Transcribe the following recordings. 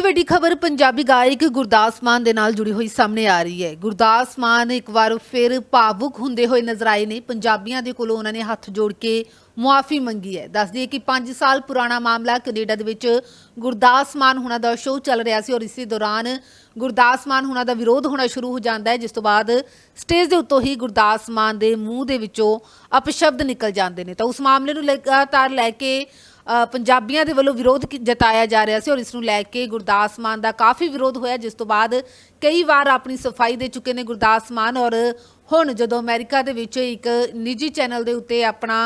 ਵੱਡੀ ਖਬਰ ਪੰਜਾਬੀ ਗਾਇਕ ਗੁਰਦਾਸ ਮਾਨ ਦੇ ਨਾਲ ਜੁੜੀ ਹੋਈ ਸਾਹਮਣੇ ਆ ਰਹੀ ਹੈ। ਗੁਰਦਾਸ ਮਾਨ ਇੱਕ ਵਾਰ ਫਿਰ ਭਾਵੁਕ ਹੁੰਦੇ ਹੋਏ ਨਜ਼ਰ ਆਏ ਨੇ। ਪੰਜਾਬੀਆਂ ਦੇ ਕੋਲੋਂ ਉਹਨਾਂ ਨੇ ਹੱਥ ਜੋੜ ਕੇ ਮੁਆਫੀ ਮੰਗੀ ਹੈ। ਦੱਸ ਦਈਏ ਕਿ 5 ਸਾਲ ਪੁਰਾਣਾ ਮਾਮਲਾ ਕੈਨੇਡਾ ਦੇ ਵਿੱਚ ਗੁਰਦਾਸ ਮਾਨ ਹੁਣਾਂ ਦਾ ਸ਼ੋਅ ਚੱਲ ਰਿਹਾ ਸੀ ਔਰ ਇਸੇ ਦੌਰਾਨ ਗੁਰਦਾਸ ਮਾਨ ਹੁਣਾਂ ਦਾ ਵਿਰੋਧ ਹੋਣਾ ਸ਼ੁਰੂ ਹੋ ਜਾਂਦਾ ਹੈ, ਜਿਸ ਤੋਂ ਬਾਅਦ ਸਟੇਜ ਦੇ ਉੱਤੋਂ ਹੀ ਗੁਰਦਾਸ ਮਾਨ ਦੇ ਮੂੰਹ ਦੇ ਵਿੱਚੋਂ ਅਪਸ਼ਬਦ ਨਿਕਲ ਜਾਂਦੇ ਨੇ। ਤਾਂ ਉਸ ਮਾਮਲੇ ਨੂੰ ਲਗਾਤਾਰ ਲੈ ਕੇ ਪੰਜਾਬੀਆਂ ਦੇ ਵੱਲੋਂ ਵਿਰੋਧ ਕੀ- ਜਤਾਇਆ ਜਾ ਰਿਹਾ ਸੀ ਔਰ ਇਸ ਨੂੰ ਲੈ ਕੇ ਗੁਰਦਾਸ ਮਾਨ ਦਾ ਕਾਫੀ ਵਿਰੋਧ ਹੋਇਆ, ਜਿਸ ਤੋਂ ਬਾਅਦ ਕਈ ਵਾਰ ਆਪਣੀ ਸਫ਼ਾਈ ਦੇ ਚੁੱਕੇ ਨੇ ਗੁਰਦਾਸ ਮਾਨ ਔਰ ਹੁਣ ਜਦੋਂ ਅਮਰੀਕਾ ਦੇ ਵਿੱਚ ਇੱਕ ਨਿੱਜੀ ਚੈਨਲ ਦੇ ਉੱਤੇ ਆਪਣਾ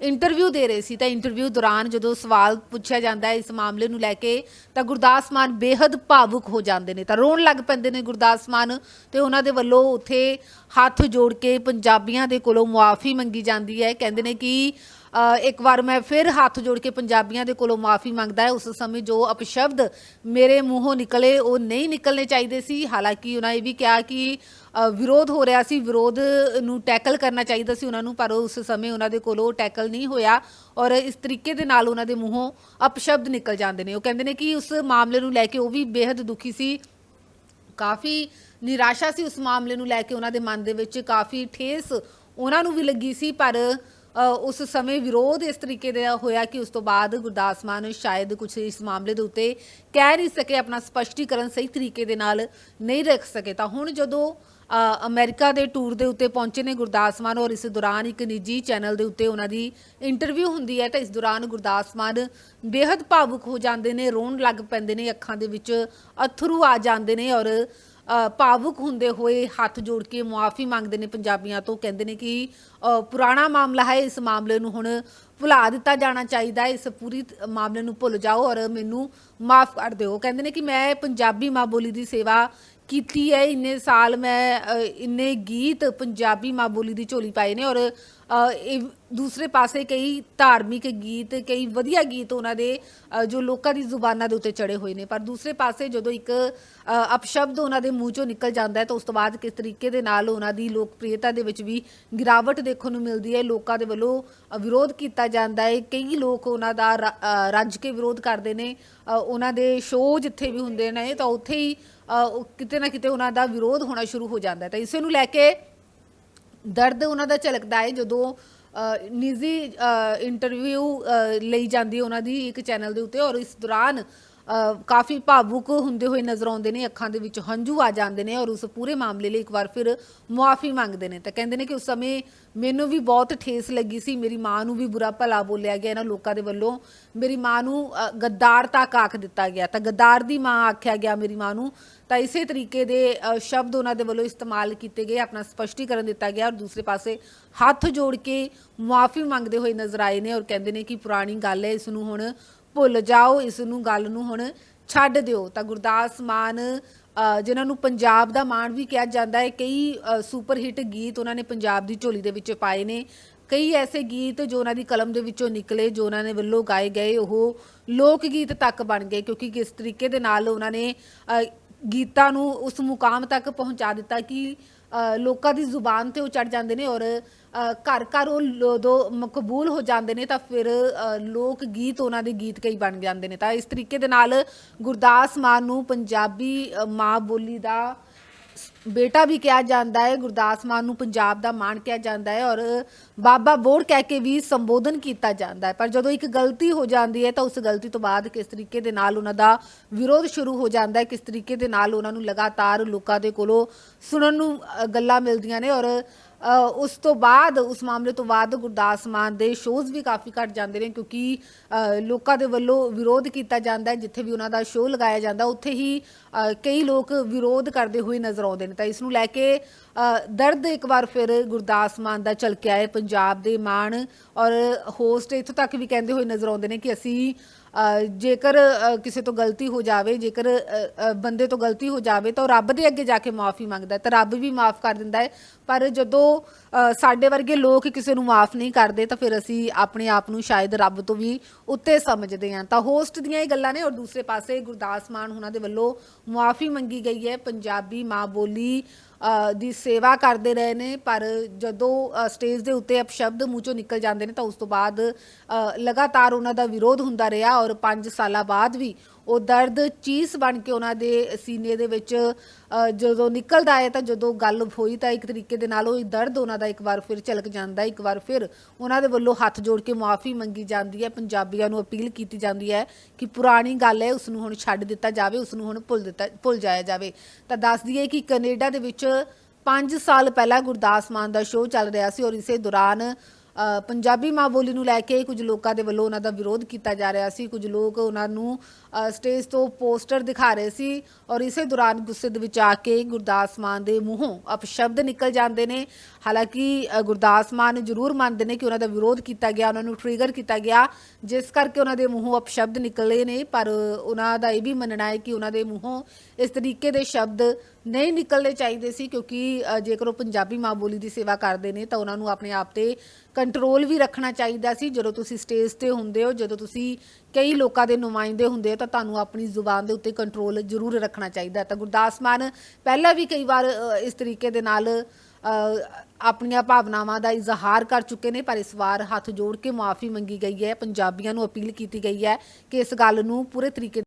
ਇੰਟਰਵਿਊ ਦੇ ਰਹੇ ਸੀ ਤਾਂ ਇੰਟਰਵਿਊ ਦੌਰਾਨ ਜਦੋਂ ਸਵਾਲ ਪੁੱਛਿਆ ਜਾਂਦਾ ਹੈ ਇਸ ਮਾਮਲੇ ਨੂੰ ਲੈ ਕੇ ਤਾਂ ਗੁਰਦਾਸ ਮਾਨ ਬੇਹੱਦ ਭਾਵੁਕ ਹੋ ਜਾਂਦੇ ਨੇ ਤਾਂ ਰੋਣ ਲੱਗ ਪੈਂਦੇ ਨੇ ਗੁਰਦਾਸ ਮਾਨ ਤੇ ਉਹਨਾਂ ਦੇ ਵੱਲੋਂ ਉੱਥੇ ਹੱਥ ਜੋੜ ਕੇ ਪੰਜਾਬੀਆਂ ਦੇ ਕੋਲੋਂ ਮੁਆਫੀ ਮੰਗੀ ਜਾਂਦੀ ਹੈ। ਕਹਿੰਦੇ ਨੇ ਕਿ ਇੱਕ ਵਾਰ ਮੈਂ ਫਿਰ ਹੱਥ ਜੋੜ ਕੇ ਪੰਜਾਬੀਆਂ ਦੇ ਕੋਲੋਂ ਮਾਫੀ ਮੰਗਦਾ ਹੈ। ਉਸ ਸਮੇਂ ਜੋ ਅਪਸ਼ਬਦ ਮੇਰੇ ਮੂੰਹੋਂ ਨਿਕਲੇ, ਉਹ ਨਹੀਂ ਨਿਕਲਨੇ ਚਾਹੀਦੇ ਸੀ। ਹਾਲਾਂਕਿ ਉਹਨਾਂ ਇਹ ਵੀ ਕਿਹਾ ਕਿ ਵਿਰੋਧ ਹੋ ਰਿਹਾ ਸੀ। ਵਿਰੋਧ ਨੂੰ ਟੈਕਲ ਕਰਨਾ ਚਾਹੀਦਾ ਸੀ ਉਹਨਾਂ ਨੂੰ, ਪਰ ਉਸ ਸਮੇਂ ਉਹਨਾਂ ਦੇ ਕੋਲੋਂ ਟੈਕਲ ਨਹੀਂ ਹੋਇਆ ਔਰ ਇਸ ਤਰੀਕੇ ਦੇ ਨਾਲ ਉਹਨਾਂ ਦੇ ਮੂੰਹੋਂ ਅਪਸ਼ਬਦ ਨਿਕਲ ਜਾਂਦੇ ਨੇ। ਉਹ ਕਹਿੰਦੇ ਨੇ ਕਿ ਉਸ ਮਾਮਲੇ ਨੂੰ ਲੈ ਕੇ ਉਹ ਵੀ ਬੇहद ਦੁਖੀ ਸੀ। ਕਾਫੀ ਨਿਰਾਸ਼ਾ ਸੀ ਉਸ ਮਾਮਲੇ ਨੂੰ ਲੈ ਕੇ। ਉਹਨਾਂ ਦੇ ਮਨ ਦੇ ਵਿੱਚ ਕਾਫੀ ਠੇਸ ਉਹਨਾਂ ਨੂੰ ਵੀ ਲੱਗੀ ਸੀ, ਪਰ ਉਸ ਸਮੇਂ ਵਿਰੋਧ ਇਸ ਤਰੀਕੇ ਦਾ ਹੋਇਆ ਕਿ ਉਸ ਤੋਂ ਬਾਅਦ ਗੁਰਦਾਸ ਮਾਨ ਸ਼ਾਇਦ ਕੁਝ ਇਸ ਮਾਮਲੇ ਦੇ ਉੱਤੇ ਕਹਿ ਨਹੀਂ ਸਕੇ ਆਪਣਾ ਸਪਸ਼ਟੀਕਰਨ ਸਹੀ ਤਰੀਕੇ ਦੇ ਨਾਲ ਨਹੀਂ ਰੱਖ ਸਕੇ। ਤਾਂ ਹੁਣ ਜਦੋਂ ਅ, ਅਮਰੀਕਾ ਦੇ ਟੂਰ ਦੇ ਉੱਤੇ ਪਹੁੰਚੇ ਨੇ ਗੁਰਦਾਸ ਮਾਨ ਔਰ ਇਸ ਦੌਰਾਨ ਇੱਕ ਨਿੱਜੀ ਚੈਨਲ ਦੇ ਉੱਤੇ ਉਹਨਾਂ ਦੀ ਇੰਟਰਵਿਊ ਹੁੰਦੀ ਹੈ ਤਾਂ ਇਸ ਦੌਰਾਨ ਗੁਰਦਾਸ ਮਾਨ ਬੇहद ਭਾਵੁਕ ਹੋ ਜਾਂਦੇ ਨੇ ਰੋਣ ਲੱਗ ਪੈਂਦੇ ਨੇ ਅੱਖਾਂ ਦੇ ਵਿੱਚ ਅਥਰੂ ਆ ਜਾਂਦੇ ਨੇ ਔਰ ਭਾਵੁਕ ਹੁੰਦੇ ਹੋਏ ਹੱਥ ਜੋੜ ਕੇ ਮੁਆਫੀ ਮੰਗਦੇ ਨੇ ਪੰਜਾਬੀਆਂ ਤੋਂ। ਕਹਿੰਦੇ ਨੇ ਕਿ ਪੁਰਾਣਾ ਮਾਮਲਾ ਹੈ, ਇਸ ਮਾਮਲੇ ਨੂੰ ਹੁਣ ਭੁਲਾ ਦਿੱਤਾ ਜਾਣਾ ਚਾਹੀਦਾ ਹੈ। ਇਸ ਪੂਰੀ ਮਾਮਲੇ ਨੂੰ ਭੁੱਲ ਜਾਓ ਔਰ ਮੈਨੂੰ ਮਾਫ ਕਰ ਦਿਓ। ਕਹਿੰਦੇ ਨੇ ਕਿ ਮੈਂ ਪੰਜਾਬੀ ਮਾਂ ਬੋਲੀ ਦੀ ਸੇਵਾ ਕੀਤੀ ਹੈ। ਇੰਨੇ ਸਾਲ ਮੈਂ ਇੰਨੇ ਗੀਤ ਪੰਜਾਬੀ ਮਾਂ ਬੋਲੀ ਦੀ ਝੋਲੀ ਪਾਏ ਨੇ ਔਰ ਇਹ ਦੂਸਰੇ ਪਾਸੇ ਕਈ ਧਾਰਮਿਕ ਗੀਤ, ਕਈ ਵਧੀਆ ਗੀਤ ਉਹਨਾਂ ਦੇ ਜੋ ਲੋਕਾਂ ਦੀ ਜ਼ੁਬਾਨਾਂ ਦੇ ਉੱਤੇ ਚੜੇ ਹੋਏ ਨੇ। ਪਰ ਦੂਸਰੇ ਪਾਸੇ ਜਦੋਂ ਇੱਕ ਅਪਸ਼ਬਦ ਉਹਨਾਂ ਦੇ ਮੂੰਹ ਚੋਂ ਨਿਕਲ ਜਾਂਦਾ ਹੈ ਤਾਂ ਉਸ ਤੋਂ ਬਾਅਦ ਕਿਸ ਤਰੀਕੇ ਦੇ ਨਾਲ ਉਹਨਾਂ ਦੀ ਲੋਕਪ੍ਰਿਯਤਾ ਦੇ ਵਿੱਚ ਵੀ ਗਿਰਾਵਟ ਦੇਖਣ ਨੂੰ ਮਿਲਦੀ ਹੈ। ਲੋਕਾਂ ਦੇ ਵੱਲੋਂ ਵਿਰੋਧ ਕੀਤਾ ਜਾਂਦਾ ਹੈ। ਕਈ ਲੋਕ ਉਹਨਾਂ ਦਾ ਰੱਜ ਕੇ ਵਿਰੋਧ ਕਰਦੇ ਨੇ। ਉਹਨਾਂ ਦੇ ਸ਼ੋਅ ਜਿੱਥੇ ਵੀ ਹੁੰਦੇ ਨੇ ਤਾਂ ਉੱਥੇ ਹੀ ਕਿਤੇ ਨਾ ਕਿਤੇ ਉਹਨਾਂ ਦਾ ਵਿਰੋਧ ਹੋਣਾ ਸ਼ੁਰੂ ਹੋ ਜਾਂਦਾ ਹੈ। ਤਾਂ ਇਸੇ ਨੂੰ ਲੈ ਕੇ ਦਰਦ ਉਹਨਾਂ ਦਾ ਝਲਕਦਾ ਹੈ। ਜਦੋਂ ਨਿੱਜੀ ਇੰਟਰਵਿਊ ਲਈ ਜਾਂਦੀ ਉਹਨਾਂ ਦੀ ਇੱਕ ਚੈਨਲ ਦੇ ਉੱਤੇ ਔਰ ਇਸ ਦੌਰਾਨ ਕਾਫੀ ਭਾਵੁਕ ਹੁੰਦੇ ਹੋਏ ਨਜ਼ਰ ਆਉਂਦੇ ਨੇ ਅੱਖਾਂ ਦੇ ਵਿੱਚ ਹੰਝੂ ਆ ਜਾਂਦੇ ਨੇ ਔਰ ਉਸ ਪੂਰੇ ਮਾਮਲੇ ਲਈ ਇੱਕ ਵਾਰ ਫਿਰ ਮੁਆਫੀ ਮੰਗਦੇ ਨੇ। ਤਾਂ ਕਹਿੰਦੇ ਨੇ ਕਿ ਉਸ ਸਮੇਂ ਮੈਨੂੰ ਵੀ ਬਹੁਤ ਠੇਸ ਲੱਗੀ ਸੀ ਮੇਰੀ ਮਾਂ ਨੂੰ ਵੀ ਬੁਰਾ ਭਲਾ ਬੋਲਿਆ ਗਿਆ ਇਹਨਾਂ ਲੋਕਾਂ ਦੇ ਵੱਲੋਂ ਮੇਰੀ ਮਾਂ ਨੂੰ ਗੱਦਾਰ ਤੱਕ ਆਖ ਦਿੱਤਾ ਗਿਆ। ਤਾਂ ਗੱਦਾਰ ਦੀ ਮਾਂ ਆਖਿਆ ਗਿਆ ਮੇਰੀ ਮਾਂ ਨੂੰ। ਤਾਂ ਇਸੇ ਤਰੀਕੇ ਦੇ ਅ, ਸ਼ਬਦ ਉਹਨਾਂ ਦੇ ਵੱਲੋਂ ਇਸਤੇਮਾਲ ਕੀਤੇ ਗਏ ਆਪਣਾ ਸਪਸ਼ਟੀਕਰਨ ਦਿੱਤਾ ਗਿਆ ਔਰ ਦੂਸਰੇ ਪਾਸੇ ਹੱਥ ਜੋੜ ਕੇ ਮੁਆਫੀ ਮੰਗਦੇ ਹੋਏ ਨਜ਼ਰ ਆਏ ਨੇ ਔਰ ਕਹਿੰਦੇ ਨੇ ਕਿ ਪੁਰਾਣੀ ਗੱਲ ਹੈ ਇਸ ਨੂੰ ਹੁਣ ਭੁੱਲ ਜਾਓ ਇਸ ਨੂੰ ਗੱਲ ਨੂੰ ਹੁਣ ਛੱਡ ਦਿਓ। ਤਾਂ ਗੁਰਦਾਸ ਮਾਨ ਅ, ਜਿਨ੍ਹਾਂ ਨੂੰ ਪੰਜਾਬ ਦਾ ਮਾਣ ਵੀ ਕਿਹਾ ਜਾਂਦਾ ਹੈ ਕਈ ਸੁਪਰ ਹਿੱਟ ਗੀਤ ਉਹਨਾਂ ਨੇ ਪੰਜਾਬ ਦੀ ਝੋਲੀ ਦੇ ਵਿੱਚ ਪਾਏ ਨੇ। ਕਈ ਐਸੇ ਗੀਤ ਜੋ ਉਹਨਾਂ ਦੀ ਕਲਮ ਦੇ ਵਿੱਚੋਂ ਨਿਕਲੇ ਜੋ ਉਹਨਾਂ ਨੇ ਵੱਲੋਂ ਗਾਏ ਗਏ ਉਹ ਲੋਕ ਗੀਤ ਤੱਕ ਬਣ ਗਏ ਕਿਉਂਕਿ ਕਿਸ ਤਰੀਕੇ ਦੇ ਨਾਲ ਉਹਨਾਂ ਨੇ ਅ, ਗੀਤਾਂ ਨੂੰ ਉਸ ਮੁਕਾਮ ਤੱਕ ਪਹੁੰਚਾ ਦਿੱਤਾ ਕਿ ਲੋਕਾਂ ਦੀ ਜ਼ੁਬਾਨ ਤੇ ਉਹ ਚੜ ਜਾਂਦੇ ਨੇ ਔਰ ਘਰ ਘਰ ਉਹ ਲੋਦੋ ਮਕਬੂਲ ਹੋ ਜਾਂਦੇ ਨੇ ਤਾਂ ਫਿਰ ਅ, ਲੋਕ ਗੀਤ ਉਹਨਾਂ ਦੇ ਗੀਤ ਕਈ ਬਣ ਜਾਂਦੇ ਨੇ। ਤਾਂ ਇਸ ਤਰੀਕੇ ਦੇ ਨਾਲ ਗੁਰਦਾਸ ਮਾਨ ਨੂੰ ਪੰਜਾਬੀ ਮਾਂ ਬੋਲੀ ਦਾ ਬੇਟਾ ਵੀ ਕਿਹਾ ਜਾਂਦਾ ਹੈ, ਗੁਰਦਾਸ ਮਾਨ ਨੂੰ ਪੰਜਾਬ ਦਾ ਮਾਣ ਕਿਹਾ ਜਾਂਦਾ ਹੈ ਔਰ ਬਾਬਾ ਬੋੜ ਕਹਿ ਕੇ ਵੀ ਸੰਬੋਧਨ ਕੀਤਾ ਜਾਂਦਾ ਹੈ। ਪਰ ਜਦੋਂ ਇੱਕ ਗਲਤੀ ਹੋ ਜਾਂਦੀ ਹੈ ਤਾਂ ਉਸ ਗਲਤੀ ਤੋਂ ਬਾਅਦ ਕਿਸ ਤਰੀਕੇ ਦੇ ਨਾਲ ਉਹਨਾਂ ਦਾ ਵਿਰੋਧ ਸ਼ੁਰੂ ਹੋ ਜਾਂਦਾ ਹੈ, ਕਿਸ ਤਰੀਕੇ ਦੇ ਨਾਲ ਉਹਨਾਂ ਨੂੰ ਲਗਾਤਾਰ ਲੋਕਾਂ ਦੇ ਕੋਲੋਂ ਸੁਣਨ ਨੂੰ ਗੱਲਾਂ ਮਿਲਦੀਆਂ ਨੇ ਔਰ ਉਸ ਤੋਂ ਬਾਅਦ, ਉਸ ਮਾਮਲੇ ਤੋਂ ਬਾਅਦ ਗੁਰਦਾਸ ਮਾਨ ਦੇ ਸ਼ੋਜ਼ ਵੀ ਕਾਫੀ ਘਟ ਜਾਂਦੇ ਨੇ ਕਿਉਂਕਿ ਲੋਕਾਂ ਦੇ ਵੱਲੋਂ ਵਿਰੋਧ ਕੀਤਾ ਜਾਂਦਾ ਹੈ, ਜਿੱਥੇ ਵੀ ਉਹਨਾਂ ਦਾ ਸ਼ੋਅ ਲਗਾਇਆ ਜਾਂਦਾ, ਉੱਥੇ ਹੀ ਕਈ ਲੋਕ ਵਿਰੋਧ ਕਰਦੇ ਹੋਏ ਨਜ਼ਰ ਆਉਂਦੇ ਨੇ। ਤਾਂ ਇਸ ਨੂੰ ਲੈ ਕੇ ਦਰਦ ਇੱਕ ਵਾਰ ਫਿਰ ਗੁਰਦਾਸ ਮਾਨ ਦਾ ਝਲਕਿਆ ਹੈ, ਪੰਜਾਬ ਦੇ ਮਾਣ ਔਰ ਹੋਸਟ ਇੱਥੋਂ ਤੱਕ ਵੀ ਕਹਿੰਦੇ ਹੋਏ ਨਜ਼ਰ ਆਉਂਦੇ ਨੇ ਕਿ ਅਸੀਂ ਜੇਕਰ ਕਿਸੇ ਤੋਂ ਗਲਤੀ ਹੋ ਜਾਵੇ, ਜੇਕਰ ਬੰਦੇ ਤੋਂ ਗਲਤੀ ਹੋ ਜਾਵੇ, ਤਾਂ ਉਹ ਰੱਬ ਦੇ ਅੱਗੇ ਜਾ ਕੇ ਮਾਫੀ ਮੰਗਦਾ ਤਾਂ ਰੱਬ ਵੀ ਮਾਫ ਕਰ ਦਿੰਦਾ ਹੈ। ਪਰ ਜਦੋਂ ਸਾਡੇ ਵਰਗੇ ਲੋਕ ਕਿਸੇ ਨੂੰ ਮਾਫ ਨਹੀਂ ਕਰਦੇ, ਤਾਂ ਫਿਰ ਅਸੀਂ ਆਪਣੇ ਆਪ ਨੂੰ ਸ਼ਾਇਦ ਰੱਬ ਤੋਂ ਵੀ ਉੱਤੇ ਸਮਝਦੇ ਹਾਂ। ਤਾਂ ਹੋਸਟ ਦੀਆਂ ਇਹ ਗੱਲਾਂ ਨੇ, ਔਰ ਦੂਸਰੇ ਪਾਸੇ ਗੁਰਦਾਸ ਮਾਨ ਉਹਨਾਂ ਦੇ ਵੱਲੋਂ ਮੁਆਫੀ ਮੰਗੀ ਗਈ ਹੈ। ਪੰਜਾਬੀ ਮਾਂ ਬੋਲੀ ਦੀ ਸੇਵਾ ਕਰਦੇ ਰਹੇ ਨੇ, ਪਰ ਜਦੋਂ ਸਟੇਜ ਦੇ ਉੱਤੇ ਅਪਸ਼ਬਦ ਮੂੰਹ ਚੋਂ ਨਿਕਲ ਜਾਂਦੇ ਨੇ, ਤਾਂ ਉਸ ਤੋਂ ਬਾਅਦ ਲਗਾਤਾਰ ਉਹਨਾਂ ਦਾ ਵਿਰੋਧ ਹੁੰਦਾ ਰਿਹਾ ਔਰ 5 ਸਾਲਾਂ ਬਾਅਦ ਵੀ ਉਹ ਦਰਦ ਚੀਸ ਬਣ ਕੇ ਉਹਨਾਂ ਦੇ ਸੀਨੇ ਦੇ ਵਿੱਚ ਜਦੋਂ ਨਿਕਲਦਾ ਹੈ ਤਾਂ ਜਦੋਂ ਗੱਲ ਹੋਈ ਤਾਂ ਇੱਕ ਤਰੀਕੇ ਦੇ ਨਾਲ ਉਹ ਦਰਦ ਉਹਨਾਂ ਦਾ ਇੱਕ ਵਾਰ ਫਿਰ ਝਲਕ ਜਾਂਦਾ, ਇੱਕ ਵਾਰ ਫਿਰ ਉਹਨਾਂ ਦੇ ਵੱਲੋਂ ਹੱਥ ਜੋੜ ਕੇ ਮੁਆਫੀ ਮੰਗੀ ਜਾਂਦੀ ਹੈ, ਪੰਜਾਬੀਆਂ ਨੂੰ ਅਪੀਲ ਕੀਤੀ ਜਾਂਦੀ ਹੈ ਕਿ ਪੁਰਾਣੀ ਗੱਲ ਹੈ ਉਸ ਨੂੰ ਹੁਣ ਛੱਡ ਦਿੱਤਾ ਜਾਵੇ ਉਸ ਨੂੰ ਹੁਣ ਭੁੱਲ ਦਿੱਤਾ, ਭੁੱਲ ਜਾਇਆ ਜਾਵੇ। ਤਾਂ ਦੱਸ ਦਈਏ ਕਿ ਕੈਨੇਡਾ ਦੇ ਵਿੱਚ 5 ਸਾਲ ਪਹਿਲਾਂ ਗੁਰਦਾਸ ਮਾਨ ਦਾ ਸ਼ੋਅ ਚੱਲ ਰਿਹਾ ਸੀ ਔਰ ਇਸੇ ਦੌਰਾਨ ਪੰਜਾਬੀ ਮਾਂ ਬੋਲੀ ਨੂੰ ਲੈ ਕੇ ਕੁਝ ਲੋਕਾਂ ਦੇ ਵੱਲੋਂ ਉਹਨਾਂ ਦਾ ਵਿਰੋਧ ਕੀਤਾ ਜਾ ਰਿਹਾ ਸੀ। ਕੁਝ ਲੋਕ ਉਹਨਾਂ ਨੂੰ ਸਟੇਜ ਤੋਂ ਪੋਸਟਰ ਦਿਖਾ ਰਹੇ ਸੀ ਔਰ ਇਸੇ ਦੌਰਾਨ ਗੁੱਸੇ ਦੇ ਵਿੱਚ ਆ ਕੇ ਗੁਰਦਾਸ ਮਾਨ ਦੇ ਮੂੰਹੋਂ ਅਪਸ਼ਬਦ ਨਿਕਲ ਜਾਂਦੇ ਨੇ। ਹਾਲਾਂਕਿ ਗੁਰਦਾਸ ਮਾਨ ਜ਼ਰੂਰ ਮੰਨਦੇ ਨੇ ਕਿ ਉਹਨਾਂ ਦਾ ਵਿਰੋਧ ਕੀਤਾ ਗਿਆ, ਉਹਨਾਂ ਨੂੰ ਟ੍ਰਿਗਰ ਕੀਤਾ ਗਿਆ, ਜਿਸ ਕਰਕੇ ਉਹਨਾਂ ਦੇ ਮੂੰਹੋਂ ਅਪਸ਼ਬਦ ਨਿਕਲੇ ਨੇ। ਪਰ ਉਹਨਾਂ ਦਾ ਇਹ ਵੀ ਮੰਨਣਾ ਹੈ ਕਿ ਉਹਨਾਂ ਦੇ ਮੂੰਹੋਂ ਇਸ ਤਰੀਕੇ ਦੇ ਸ਼ਬਦ ਨਹੀਂ ਨਿਕਲਣੇ ਚਾਹੀਦੇ ਸੀ ਕਿਉਂਕਿ ਅ, ਜੇਕਰ ਉਹ ਪੰਜਾਬੀ ਮਾਂ ਬੋਲੀ ਦੀ ਸੇਵਾ ਕਰਦੇ ਨੇ ਤਾਂ ਉਹਨਾਂ ਨੂੰ ਆਪਣੇ ਆਪ ਤੇ ਕੰਟਰੋਲ ਵੀ ਰੱਖਣਾ ਚਾਹੀਦਾ ਸੀ। ਜਦੋਂ ਤੁਸੀਂ ਸਟੇਜ ਤੇ ਹੁੰਦੇ ਹੋ ਜਦੋਂ ਤੁਸੀਂ ਕਈ ਲੋਕਾਂ ਦੇ ਨੁਮਾਇੰਦੇ ਹੁੰਦੇ ਹੋ ਤਾਂ ਤੁਹਾਨੂੰ ਆਪਣੀ ਜ਼ੁਬਾਨ ਦੇ ਉੱਤੇ ਕੰਟਰੋਲ ਜ਼ਰੂਰ ਰੱਖਣਾ ਚਾਹੀਦਾ। ਤਾਂ ਗੁਰਦਾਸ ਮਾਨ ਪਹਿਲਾਂ ਵੀ ਕਈ ਵਾਰ ਅ, ਇਸ ਤਰੀਕੇ ਦੇ ਨਾਲ ਅ, ਆਪਣੀਆਂ ਭਾਵਨਾਵਾਂ ਦਾ ਇਜ਼ਹਾਰ ਕਰ ਚੁੱਕੇ ਨੇ ਪਰ ਇਸ ਵਾਰ ਹੱਥ ਜੋੜ ਕੇ ਮਾਫੀ ਮੰਗੀ ਗਈ ਹੈ। ਪੰਜਾਬੀਆਂ ਨੂੰ ਅਪੀਲ ਕੀਤੀ ਗਈ ਹੈ ਕਿ ਇਸ ਗੱਲ ਨੂੰ ਪੂਰੇ ਤਰੀਕੇ